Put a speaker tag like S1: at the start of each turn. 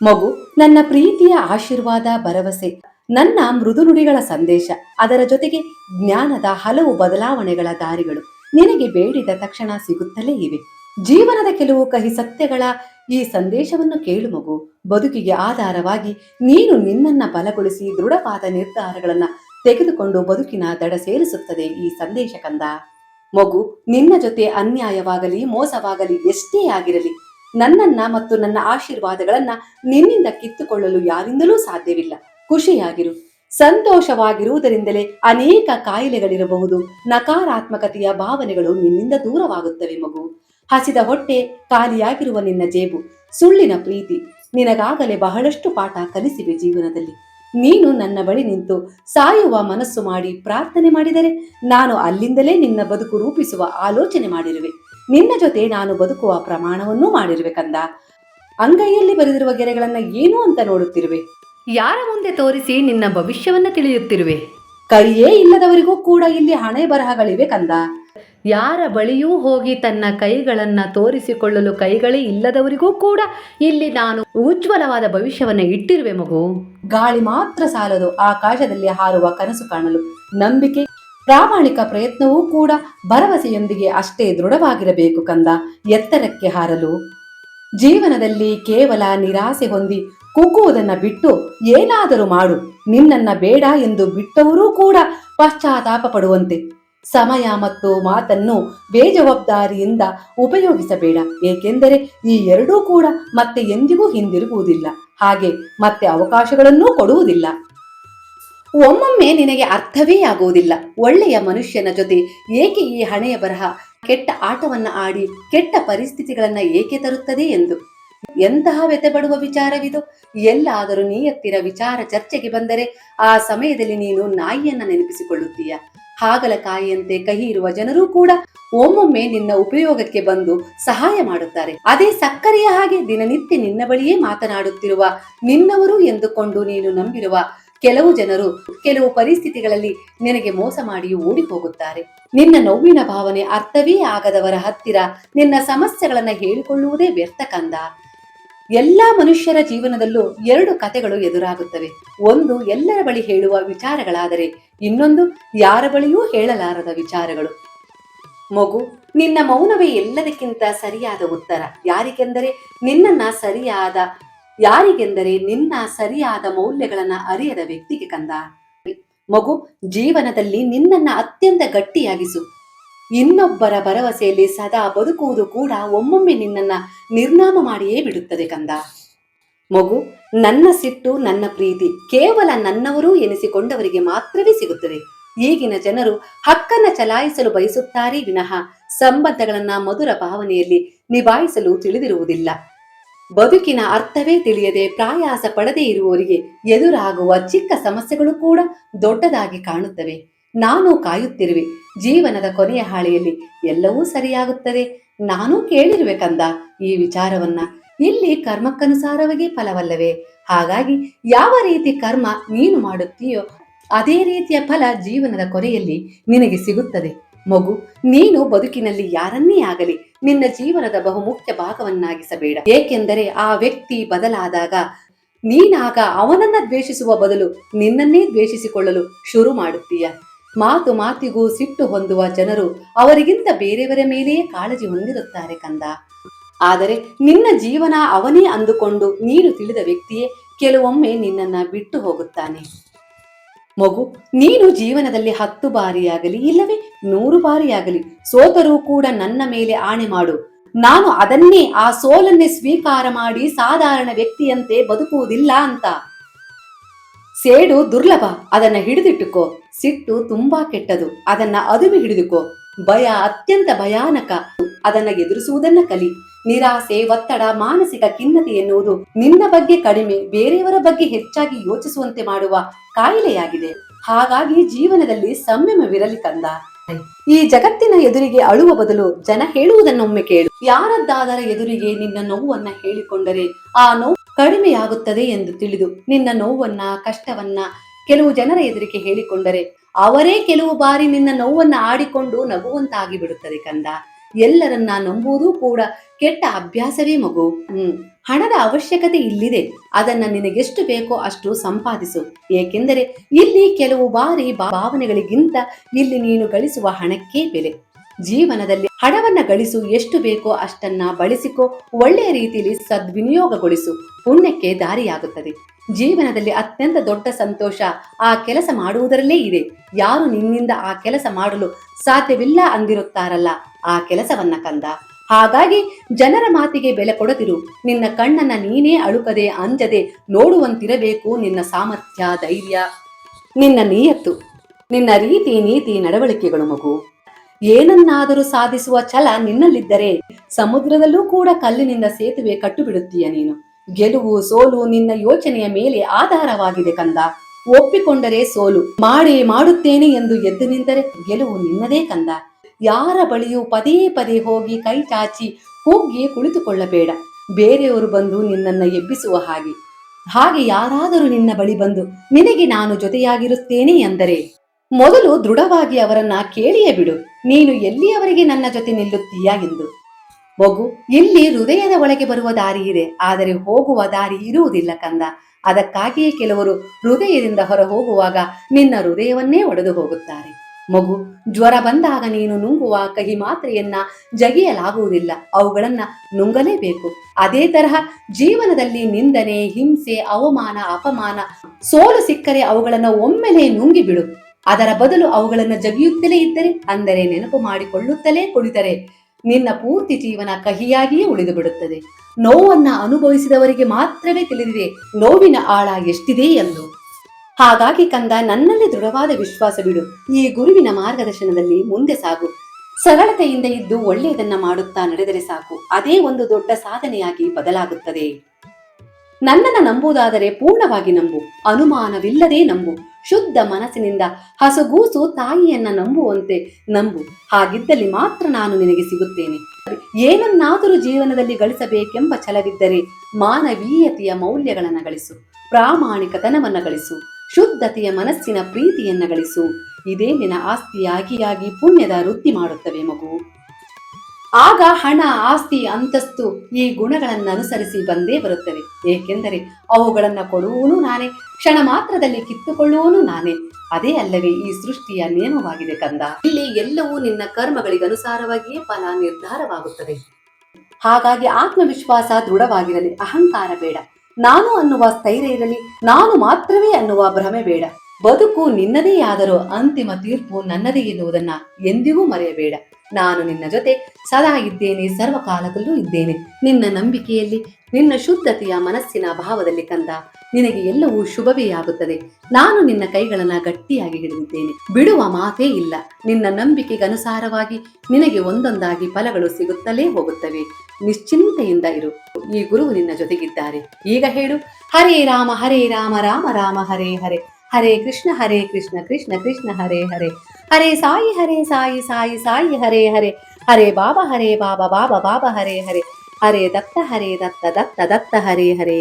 S1: ಮಗು, ನನ್ನ ಪ್ರೀತಿಯ ಆಶೀರ್ವಾದ, ಭರವಸೆ, ನನ್ನ ಮೃದು ನುಡಿಗಳ ಸಂದೇಶ, ಅದರ ಜೊತೆಗೆ ಜ್ಞಾನದ ಹಲವು ಬದಲಾವಣೆಗಳ ದಾರಿಗಳು ನಿನಗೆ ಬೇಡಿದ ತಕ್ಷಣ ಸಿಗುತ್ತಲೇ ಇವೆ. ಜೀವನದ ಕೆಲವು ಕಹಿ ಸತ್ಯಗಳ ಈ ಸಂದೇಶವನ್ನು ಕೇಳು ಮಗು. ಬದುಕಿಗೆ ಆಧಾರವಾಗಿ ನೀನು ನಿನ್ನನ್ನ ಬಲಗೊಳಿಸಿ ದೃಢವಾದ ನಿರ್ಧಾರಗಳನ್ನ ತೆಗೆದುಕೊಂಡು ಬದುಕಿನ ದಡ ಸೇರಿಸುತ್ತದೆ ಈ ಸಂದೇಶ ಕಂದ. ಮಗು, ನಿನ್ನ ಜೊತೆ ಅನ್ಯಾಯವಾಗಲಿ, ಮೋಸವಾಗಲಿ ಎಷ್ಟೇ ಆಗಿರಲಿ ನನ್ನನ್ನ ಮತ್ತು ನನ್ನ ಆಶೀರ್ವಾದಗಳನ್ನ ನಿನ್ನಿಂದ ಕಿತ್ತುಕೊಳ್ಳಲು ಯಾರಿಂದಲೂ ಸಾಧ್ಯವಿಲ್ಲ. ಖುಷಿಯಾಗಿರು. ಸಂತೋಷವಾಗಿರುವುದರಿಂದಲೇ ಅನೇಕ ಕಾಯಿಲೆಗಳಿರಬಹುದು. ನಕಾರಾತ್ಮಕತೆಯ ಭಾವನೆಗಳು ನಿನ್ನಿಂದ ದೂರವಾಗುತ್ತವೆ ಮಗು. ಹಸಿದ ಹೊಟ್ಟೆ, ಖಾಲಿಯಾಗಿರುವ ನಿನ್ನ ಜೇಬು, ಸುಳ್ಳಿನ ಪ್ರೀತಿ, ನಿನಗಾಗಲೇ ಬಹಳಷ್ಟು ಪಾಠ ಕಲಿಸಿವೆ ಜೀವನದಲ್ಲಿ. ನೀನು ನನ್ನ ಬಳಿ ನಿಂತು ಸಾಯುವ ಮನಸ್ಸು ಮಾಡಿ ಪ್ರಾರ್ಥನೆ ಮಾಡಿದರೆ, ನಾನು ಅಲ್ಲಿಂದಲೇ ನಿನ್ನ ಬದುಕು ರೂಪಿಸುವ ಆಲೋಚನೆ ಮಾಡಿರುವೆ. ನಿನ್ನ ಜೊತೆ ನಾನು ಬದುಕುವ ಪ್ರಮಾಣವನ್ನೂ ಮಾಡಿರುವೆ ಕಂದ ಅಂಗೈಯಲ್ಲಿ ಬರೆದಿರುವ ಗೆರೆಗಳನ್ನ ಏನು ಅಂತ ನೋಡುತ್ತಿರುವೆ?
S2: ಯಾರ ಮುಂದೆ ತೋರಿಸಿ ನಿನ್ನ ಭವಿಷ್ಯವನ್ನ ತಿಳಿಯುತ್ತಿರುವೆ?
S1: ಕೈಯೇ ಇಲ್ಲದವರಿಗೂ ಕೂಡ ಇಲ್ಲಿ ಹಣೆ ಬರಹಗಳಿವೆ ಕಂದ.
S2: ಯಾರ ಬಳಿಯೂ ಹೋಗಿ ತನ್ನ ಕೈಗಳನ್ನ ತೋರಿಸಿಕೊಳ್ಳಲು ಕೈಗಳೇ ಇಲ್ಲದವರಿಗೂ ಕೂಡ ಇಲ್ಲಿ ನಾನು ಉಜ್ವಲವಾದ ಭವಿಷ್ಯವನ್ನ ಇಟ್ಟಿರುವೆ ಮಗು.
S1: ಗಾಳಿ ಮಾತ್ರ ಸಾಲದು ಆಕಾಶದಲ್ಲಿ ಹಾರುವ ಕನಸು ಕಾಣಲು ನಂಬಿಕೆ ಪ್ರಾಮಾಣಿಕ ಪ್ರಯತ್ನವೂ ಕೂಡ ಭರವಸೆಯೊಂದಿಗೆ ಅಷ್ಟೇ ದೃಢವಾಗಿರಬೇಕು ಕಂದ. ಎತ್ತರಕ್ಕೆ ಹಾರಲು. ಜೀವನದಲ್ಲಿ ಕೇವಲ ನಿರಾಸೆ ಹೊಂದಿ ಕುಗ್ಗುವುದನ್ನ ಬಿಟ್ಟು ಏನಾದರೂ ಮಾಡು. ನಿನ್ನನ್ನ ಬೇಡ ಎಂದು ಬಿಟ್ಟವರೂ ಕೂಡ ಪಶ್ಚಾತ್ತಾಪ ಪಡುವಂತೆ. ಸಮಯ ಮತ್ತು ಮಾತನ್ನು ಬೇಜವಾಬ್ದಾರಿಯಿಂದ ಉಪಯೋಗಿಸಬೇಡ. ಏಕೆಂದರೆ ಈ ಎರಡೂ ಕೂಡ ಮತ್ತೆ ಎಂದಿಗೂ ಹಿಂದಿರುಗುವುದಿಲ್ಲ. ಹಾಗೆ ಮತ್ತೆ ಅವಕಾಶಗಳನ್ನೂ ಕೊಡುವುದಿಲ್ಲ. ಒಮ್ಮೊಮ್ಮೆ ನಿನಗೆ ಅರ್ಥವೇ ಆಗುವುದಿಲ್ಲ. ಒಳ್ಳೆಯ ಮನುಷ್ಯನ ಜೊತೆ ಏಕೆ ಈ ಹಣೆಯ ಬರಹ? ಕೆಟ್ಟ ಆಟವನ್ನ ಆಡಿ ಕೆಟ್ಟ ಪರಿಸ್ಥಿತಿಗಳನ್ನ ಏಕೆ ತರುತ್ತದೆ ಎಂದು. ಎಂತಹ ವ್ಯತೆ ಪಡುವ ವಿಚಾರವಿದು? ಎಲ್ಲಾದರೂ ನೀಯತ್ತಿರ ವಿಚಾರ ಚರ್ಚೆಗೆ ಬಂದರೆ ಆ ಸಮಯದಲ್ಲಿ ನೀನು ನಾಯಿಯನ್ನ ನೆನಪಿಸಿಕೊಳ್ಳುತ್ತೀಯ. ಹಾಗಲಕಾಯಿಯಂತೆ ಕಹಿ ಇರುವ ಜನರೂ ಕೂಡ ಒಮ್ಮೊಮ್ಮೆ ನಿನ್ನ ಉಪಯೋಗಕ್ಕೆ ಬಂದು ಸಹಾಯ ಮಾಡುತ್ತಾರೆ. ಅದೇ ಸಕ್ಕರೆಯ ಹಾಗೆ ದಿನನಿತ್ಯ ನಿನ್ನ ಬಳಿಯೇ ಮಾತನಾಡುತ್ತಿರುವ ನಿನ್ನವರು ಎಂದುಕೊಂಡು ನೀನು ನಂಬಿರುವ ಕೆಲವು ಜನರು ಕೆಲವು ಪರಿಸ್ಥಿತಿಗಳಲ್ಲಿ ನಿನಗೆ ಮೋಸ ಮಾಡಿ ಓಡಿ ಹೋಗುತ್ತಾರೆ ನಿನ್ನ ನೋವಿನ ಭಾವನೆ ಅರ್ಥವೇ ಆಗದವರ ಹತ್ತಿರ ನಿನ್ನ ಸಮಸ್ಯೆಗಳನ್ನ ಹೇಳಿಕೊಳ್ಳುವುದೇ ವ್ಯರ್ಥ ಕಂದ. ಎಲ್ಲಾ ಮನುಷ್ಯರ ಜೀವನದಲ್ಲೂ ಎರಡು ಕಥೆಗಳು ಎದುರಾಗುತ್ತವೆ. ಒಂದು, ಎಲ್ಲರ ಬಳಿ ಹೇಳುವ ವಿಚಾರಗಳಾದರೆ ಇನ್ನೊಂದು, ಯಾರ ಬಳಿಯೂ ಹೇಳಲಾರದ ವಿಚಾರಗಳು. ಮಗು, ನಿನ್ನ ಮೌನವೇ ಎಲ್ಲದಕ್ಕಿಂತ ಸರಿಯಾದ ಉತ್ತರ. ಯಾರಿಗೆಂದರೆ ನಿನ್ನನ್ನ ಸರಿಯಾದ ಯಾರಿಗೆಂದರೆ ನಿನ್ನ ಸರಿಯಾದ ಮೌಲ್ಯಗಳನ್ನ ಅರಿಯದ ವ್ಯಕ್ತಿಗೆ ಕಂದ. ಮಗು, ಜೀವನದಲ್ಲಿ ನಿನ್ನನ್ನ ಅತ್ಯಂತ ಗಟ್ಟಿಯಾಗಿಸು. ಇನ್ನೊಬ್ಬರ ಭರವಸೆಯಲ್ಲಿ ಸದಾ ಬದುಕುವುದು ಕೂಡ ಒಮ್ಮೊಮ್ಮೆ ನಿನ್ನನ್ನ ನಿರ್ನಾಮ ಮಾಡಿಯೇ ಬಿಡುತ್ತದೆ ಕಂದ. ಮಗು, ನನ್ನ ಸಿಟ್ಟು, ನನ್ನ ಪ್ರೀತಿ ಕೇವಲ ನನ್ನವರು ಎನಿಸಿಕೊಂಡವರಿಗೆ ಮಾತ್ರವೇ ಸಿಗುತ್ತದೆ. ಈಗಿನ ಜನರು ಹಕ್ಕನ್ನ ಚಲಾಯಿಸಲು ಬಯಸುತ್ತಾರೆ ವಿನಃ ಸಂಬಂಧಗಳನ್ನ ಮಧುರ ಭಾವನೆಯಲ್ಲಿ ನಿಭಾಯಿಸಲು ತಿಳಿದಿರುವುದಿಲ್ಲ. ಬದುಕಿನ ಅರ್ಥವೇ ತಿಳಿಯದೆ ಪ್ರಾಯಾಸ ಪಡದೇ ಇರುವವರಿಗೆ ಎದುರಾಗುವ ಚಿಕ್ಕ ಸಮಸ್ಯೆಗಳು ಕೂಡ ದೊಡ್ಡದಾಗಿ ಕಾಣುತ್ತವೆ. ನಾನು ಕಾಯುತ್ತಿರುವೆ. ಜೀವನದ ಕೊನೆಯ ಹಾಳೆಯಲ್ಲಿ ಎಲ್ಲವೂ ಸರಿಯಾಗುತ್ತದೆ. ನಾನು ಕೇಳಿರುವೆ ಕಂದ ಈ ವಿಚಾರವನ್ನ. ಇಲ್ಲಿ ಕರ್ಮಕ್ಕನುಸಾರವಾಗಿ ಫಲವಲ್ಲವೇ? ಹಾಗಾಗಿ ಯಾವ ರೀತಿ ಕರ್ಮ ನೀನು ಮಾಡುತ್ತೀಯೋ ಅದೇ ರೀತಿಯ ಫಲ ಜೀವನದ ಕೊನೆಯಲ್ಲಿ ನಿನಗೆ ಸಿಗುತ್ತದೆ. ಮಗು, ನೀನು ಬದುಕಿನಲ್ಲಿ ಯಾರನ್ನೇ ಆಗಲಿ ನಿನ್ನ ಜೀವನದ ಬಹುಮುಖ್ಯ ಭಾಗವನ್ನಾಗಿಸಬೇಡ. ಏಕೆಂದರೆ ಆ ವ್ಯಕ್ತಿ ಬದಲಾದಾಗ ನೀನಾಗ ಅವನನ್ನ ದ್ವೇಷಿಸುವ ಬದಲು ನಿನ್ನನ್ನೇ ದ್ವೇಷಿಸಿಕೊಳ್ಳಲು ಶುರು ಮಾಡುತ್ತೀಯ. ಮಾತು ಮಾತಿಗೂ ಸಿಟ್ಟು ಹೊಂದುವ ಜನರು ಅವರಿಗಿಂತ ಬೇರೆಯವರ ಮೇಲೆಯೇ ಕಾಳಜಿ ಹೊಂದಿರುತ್ತಾರೆ ಕಂದ. ಆದರೆ ನಿನ್ನ ಜೀವನ ಅವನೇ ಅಂದುಕೊಂಡು ನೀನು ತಿಳಿದ ವ್ಯಕ್ತಿಯೇ ಕೆಲವೊಮ್ಮೆ ನಿನ್ನನ್ನ ಬಿಟ್ಟು ಹೋಗುತ್ತಾನೆ. ಮಗು, ನೀನು ಜೀವನದಲ್ಲಿ ಹತ್ತು ಬಾರಿಯಾಗಲಿ, ಇಲ್ಲವೇ ನೂರು ಬಾರಿಯಾಗಲಿ, ಸೋತರೂ ಕೂಡ ನನ್ನ ಮೇಲೆ ಆಣೆ ಮಾಡು. ನಾನು ಅದನ್ನೇ ಆ ಸೋಲನ್ನೇ ಸ್ವೀಕಾರ ಮಾಡಿ ಸಾಧಾರಣ ವ್ಯಕ್ತಿಯಂತೆ ಬದುಕುವುದಿಲ್ಲ ಅಂತ. ಸೇಡು ದುರ್ಲಭ, ಅದನ್ನ ಹಿಡಿದಿಟ್ಟುಕೋ. ಸಿಟ್ಟು ತುಂಬಾ ಕೆಟ್ಟದು, ಅದನ್ನ ಅದುಮಿ ಹಿಡಿದುಕೋ. ಭಯ ಅತ್ಯಂತ ಭಯಾನಕ, ಅದನ್ನ ಎದುರಿಸುವುದನ್ನ ಕಲಿ. ನಿರಾಸೆ, ಒತ್ತಡ, ಮಾನಸಿಕ ಖಿನ್ನತೆ ಎನ್ನುವುದು ನಿನ್ನ ಬಗ್ಗೆ ಕಡಿಮೆ, ಬೇರೆಯವರ ಬಗ್ಗೆ ಹೆಚ್ಚಾಗಿ ಯೋಚಿಸುವಂತೆ ಮಾಡುವ ಕಾಯಿಲೆಯಾಗಿದೆ. ಹಾಗಾಗಿ ಜೀವನದಲ್ಲಿ ಸಂಯಮವಿರಲಿ ಕಂದ. ಈ ಜಗತ್ತಿನ ಎದುರಿಗೆ ಅಳುವ ಬದಲು ಜನ ಹೇಳುವುದನ್ನೊಮ್ಮೆ ಕೇಳು. ಯಾರದ್ದಾದರ ಎದುರಿಗೆ ನಿನ್ನ ನೋವನ್ನ ಹೇಳಿಕೊಂಡರೆ ಆ ನೋವು ಕಡಿಮೆಯಾಗುತ್ತದೆ ಎಂದು ತಿಳಿದು ನಿನ್ನ ನೋವನ್ನ, ಕಷ್ಟವನ್ನ ಕೆಲವು ಜನರ ಎದುರಿಗೆ ಹೇಳಿಕೊಂಡರೆ ಅವರೇ ಕೆಲವು ಬಾರಿ ನಿನ್ನ ನೋವನ್ನ ಆಡಿಕೊಂಡು ನಗುವಂತಾಗಿ ಬಿಡುತ್ತದೆ ಕಂದ. ಎಲ್ಲರನ್ನ ನಂಬುವುದು ಕೂಡ ಕೆಟ್ಟ ಅಭ್ಯಾಸವೇ ಮಗು. ಹ್ಮ್. ಹಣದ ಅವಶ್ಯಕತೆ ಇಲ್ಲಿದೆ. ಅದನ್ನ ನಿನಗೆಷ್ಟು ಬೇಕೋ ಅಷ್ಟು ಸಂಪಾದಿಸು. ಏಕೆಂದರೆ ಇಲ್ಲಿ ಕೆಲವು ಬಾರಿ ಭಾವನೆಗಳಿಗಿಂತ ಇಲ್ಲಿ ನೀನು ಗಳಿಸುವ ಹಣಕ್ಕೆ ಬೆಲೆ. ಜೀವನದಲ್ಲಿ ಹಣವನ್ನ ಗಳಿಸು ಎಷ್ಟು ಬೇಕೋ ಅಷ್ಟನ್ನ ಬಳಸಿಕೊ. ಒಳ್ಳೆಯ ರೀತಿಯಲ್ಲಿ ಸದ್ವಿನಿಯೋಗಗೊಳಿಸು. ಪುಣ್ಯಕ್ಕೆ ದಾರಿಯಾಗುತ್ತದೆ. ಜೀವನದಲ್ಲಿ ಅತ್ಯಂತ ದೊಡ್ಡ ಸಂತೋಷ ಆ ಕೆಲಸ ಮಾಡುವುದರಲ್ಲೇ ಇದೆ. ಯಾರು ನಿನ್ನಿಂದ ಆ ಕೆಲಸ ಮಾಡಲು ಸಾಧ್ಯವಿಲ್ಲ ಅಂದಿರುತ್ತಾರಲ್ಲ. ಆ ಕೆಲಸವನ್ನ ಕಂದ. ಹಾಗಾಗಿ ಜನರ ಮಾತಿಗೆ ಬೆಲೆ ಕೊಡದಿರು. ನಿನ್ನ ಕಣ್ಣನ್ನ ನೀನೇ ಅಳುಕದೆ ಅಂಜದೆ ನೋಡುವಂತಿರಬೇಕು ನಿನ್ನ ಸಾಮರ್ಥ್ಯ, ಧೈರ್ಯ. ನಿನ್ನ ನಿಯತ್ತು, ನಿನ್ನ ರೀತಿ ನೀತಿ ನಡವಳಿಕೆಗಳು ಮಗು. ಏನನ್ನಾದರೂ ಸಾಧಿಸುವ ಛಲ ನಿನ್ನಲ್ಲಿದ್ದರೆ ಸಮುದ್ರದಲ್ಲೂ ಕೂಡ ಕಲ್ಲಿನಿಂದ ಸೇತುವೆ ಕಟ್ಟು ಬಿಡುತ್ತೀಯ ನೀನು. ಗೆಲುವು, ಸೋಲು ನಿನ್ನ ಯೋಚನೆಯ ಮೇಲೆ ಆಧಾರವಾಗಿದೆ ಕಂದ. ಒಪ್ಪಿಕೊಂಡರೆ ಸೋಲು. ಮಾಡಿ ಮಾಡುತ್ತೇನೆ ಎಂದು ಎದ್ದು ನಿಂತರೆ ಗೆಲುವು ನಿನ್ನದೇ ಕಂದ. ಯಾರ ಬಳಿಯೂ ಪದೇ ಪದೇ ಹೋಗಿ ಕೈ ಚಾಚಿ ಹೋಗಿ ಕುಳಿತುಕೊಳ್ಳಬೇಡ. ಬೇರೆಯವರು ಬಂದು ನಿನ್ನನ್ನು ಎಬ್ಬಿಸುವ ಹಾಗೆ. ಹಾಗೆ ಯಾರಾದರೂ ನಿನ್ನ ಬಳಿ ಬಂದು ನಿನಗೆ ನಾನು ಜೊತೆಯಾಗಿರುತ್ತೇನೆ ಎಂದರೆ, ಮೊದಲು ದೃಢವಾಗಿ ಅವರನ್ನ ಕೇಳಿಯೇ ಬಿಡು. ನೀನು ಎಲ್ಲಿಯವರೆಗೆ ನನ್ನ ಜೊತೆ ನಿಲ್ಲುತ್ತೀಯಾ ಎಂದು. ಮಗು, ಇಲ್ಲಿ ಹೃದಯದ ಒಳಗೆ ಬರುವ ದಾರಿ ಇದೆ. ಆದರೆ ಹೋಗುವ ದಾರಿ ಇರುವುದಿಲ್ಲ ಕಂದ. ಅದಕ್ಕಾಗಿಯೇ ಕೆಲವರು ಹೃದಯದಿಂದ ಹೊರ ಹೋಗುವಾಗ ನಿನ್ನ ಹೃದಯವನ್ನೇ ಒಡೆದು ಹೋಗುತ್ತಾರೆ. ಮಗು, ಜ್ವರ ಬಂದಾಗ ನೀನು ನುಂಗುವ ಕಹಿ ಮಾತ್ರೆಯನ್ನ ಜಗಿಯಲಾಗುವುದಿಲ್ಲ. ಅವುಗಳನ್ನ ನುಂಗಲೇಬೇಕು. ಅದೇ ತರಹ ಜೀವನದಲ್ಲಿ ನಿಂದನೆ, ಹಿಂಸೆ, ಅವಮಾನ, ಅಪಮಾನ ಸೋಲು ಸಿಕ್ಕರೆ ಅವುಗಳನ್ನ ಒಮ್ಮೆಲೆ ನುಂಗಿ ಬಿಡು ಅದರ ಬದಲು ಅವುಗಳನ್ನ ಜಗಿಯುತ್ತಲೇ ಇದ್ದರೆ, ಅಂದರೆ ನೆನಪು ಮಾಡಿಕೊಳ್ಳುತ್ತಲೇ ಕುಳಿತರೆ. ನಿನ್ನ ಪೂರ್ತಿ ಜೀವನ ಕಹಿಯಾಗಿಯೇ ಉಳಿದು ಬಿಡುತ್ತದೆ ನೋವನ್ನ ಅನುಭವಿಸಿದವರಿಗೆ ಮಾತ್ರವೇ ತಿಳಿದಿದೆ. ನೋವಿನ ಆಳ ಎಷ್ಟಿದೆ ಎಂದು. ಹಾಗಾಗಿ ಕಂದ, ನನ್ನಲ್ಲಿ ದೃಢವಾದ ವಿಶ್ವಾಸ ಬಿಡು. ಈ ಗುರುವಿನ ಮಾರ್ಗದರ್ಶನದಲ್ಲಿ ಮುಂದೆ ಸಾಗು. ಸರಳತೆಯಿಂದ ಇದ್ದು ಒಳ್ಳೆಯದನ್ನ ಮಾಡುತ್ತಾ ನಡೆದರೆ ಸಾಕು. ಅದೇ ಒಂದು ದೊಡ್ಡ ಸಾಧನೆಯಾಗಿ ಬದಲಾಗುತ್ತದೆ. ನನ್ನನ್ನು ನಂಬುವುದಾದರೆ ಪೂರ್ಣವಾಗಿ ನಂಬು. ಅನುಮಾನವಿಲ್ಲದೆ ನಂಬು. ಶುದ್ಧ ಮನಸ್ಸಿನಿಂದ ಹಸುಗೂಸು ತಾಯಿಯನ್ನ ನಂಬುವಂತೆ ನಂಬು. ಹಾಗಿದ್ದಲ್ಲಿ ಮಾತ್ರ ನಾನು ನಿನಗೆ ಸಿಗುತ್ತೇನೆ. ಏನನ್ನಾದರೂ ಜೀವನದಲ್ಲಿ ಗಳಿಸಬೇಕೆಂಬ ಛಲವಿದ್ದರೆ ಮಾನವೀಯತೆಯ ಮೌಲ್ಯಗಳನ್ನು ಗಳಿಸು. ಪ್ರಾಮಾಣಿಕತನವನ್ನು ಗಳಿಸು. ಶುದ್ಧತೆಯ ಮನಸ್ಸಿನ ಪ್ರೀತಿಯನ್ನ ಗಳಿಸು. ಇದೇ ನಿನ್ನ ಆಸ್ತಿಯಾಗಿಯಾಗಿ ಪುಣ್ಯದ ವೃದ್ಧಿ ಮಾಡುತ್ತವೆ ಮಗು. ಆಗ ಹಣ, ಆಸ್ತಿ, ಅಂತಸ್ತು ಈ ಗುಣಗಳನ್ನು ಅನುಸರಿಸಿ ಬಂದೇ ಬರುತ್ತವೆ. ಏಕೆಂದರೆ ಅವುಗಳನ್ನ ಕೊಡುವನು ನಾನೇ, ಕ್ಷಣ ಮಾತ್ರದಲ್ಲಿ ಕಿತ್ತುಕೊಳ್ಳುವನು ನಾನೇ. ಅದೇ ಅಲ್ಲವೇ ಈ ಸೃಷ್ಟಿಯ ನಿಯಮವಾಗಿದೆ ಕಂದ. ಇಲ್ಲಿ ಎಲ್ಲವೂ ನಿನ್ನ ಕರ್ಮಗಳಿಗನುಸಾರವಾಗಿಯೇ ಫಲ ನಿರ್ಧಾರವಾಗುತ್ತದೆ. ಹಾಗಾಗಿ ಆತ್ಮವಿಶ್ವಾಸ ದೃಢವಾಗಿರಲಿ, ಅಹಂಕಾರ ಬೇಡ. ನಾನು ಅನ್ನುವ ಸ್ಥೈರ್ಯ ಇರಲಿ, ನಾನು ಮಾತ್ರವೇ ಅನ್ನುವ ಭ್ರಮೆ ಬೇಡ. ಬದುಕು ನಿನ್ನದೇ ಆದರೂ ಅಂತಿಮ ತೀರ್ಪು ನನ್ನದೇ ಎನ್ನುವುದನ್ನ ಎಂದಿಗೂ ಮರೆಯಬೇಡ. ನಾನು ನಿನ್ನ ಜೊತೆ ಸದಾ ಇದ್ದೇನೆ, ಸರ್ವಕಾಲದಲ್ಲೂ ಇದ್ದೇನೆ. ನಿನ್ನ ನಂಬಿಕೆಯಲ್ಲಿ ನಿನ್ನ ಶುದ್ಧತೆಯ ಮನಸ್ಸಿನ ಭಾವದಲ್ಲಿ ಕಂದ. ನಿನಗೆ ಎಲ್ಲವೂ ಶುಭವೇ ಆಗುತ್ತದೆ. ನಾನು ನಿನ್ನ ಕೈಗಳನ್ನ ಗಟ್ಟಿಯಾಗಿ ಹಿಡಿದಿದ್ದೇನೆ. ಬಿಡುವ ಮಾತೇ ಇಲ್ಲ. ನಿನ್ನ ನಂಬಿಕೆಗನುಸಾರವಾಗಿ ನಿನಗೆ ಒಂದೊಂದಾಗಿ ಫಲಗಳು ಸಿಗುತ್ತಲೇ ಹೋಗುತ್ತವೆ. ನಿಶ್ಚಿಂತೆಯಿಂದ ಇರು. ಈ ಗುರುವು ನಿನ್ನ ಜೊತೆಗಿದ್ದಾರೆ. ಈಗ ಹೇಳು. ಹರೇ ರಾಮ ಹರೇ ರಾಮ ರಾಮ ರಾಮ, ಹರೇ ಹರೇ. ಹರೇ ಕೃಷ್ಣ ಹರೇ ಕೃಷ್ಣ ಕೃಷ್ಣ ಕೃಷ್ಣ, ಹರೇ ಹರೇ. ಹರೇ ಸಾಯಿ ಹರೇ ಸಾಯಿ ಸಾಯಿ ಸಾಯಿ, ಹರೇ ಹರೇ. ಹರೇ ಬಾಬಾ ಹರೇ ಬಾಬಾ ಬಾಬಾ ಬಾಬಾ, ಹರೇ ಹರೇ. ಹರೇ ದತ್ತ ಹರೇ ದತ್ತ ದತ್ತ ದತ್ತ ಹರೇ ಹರೇ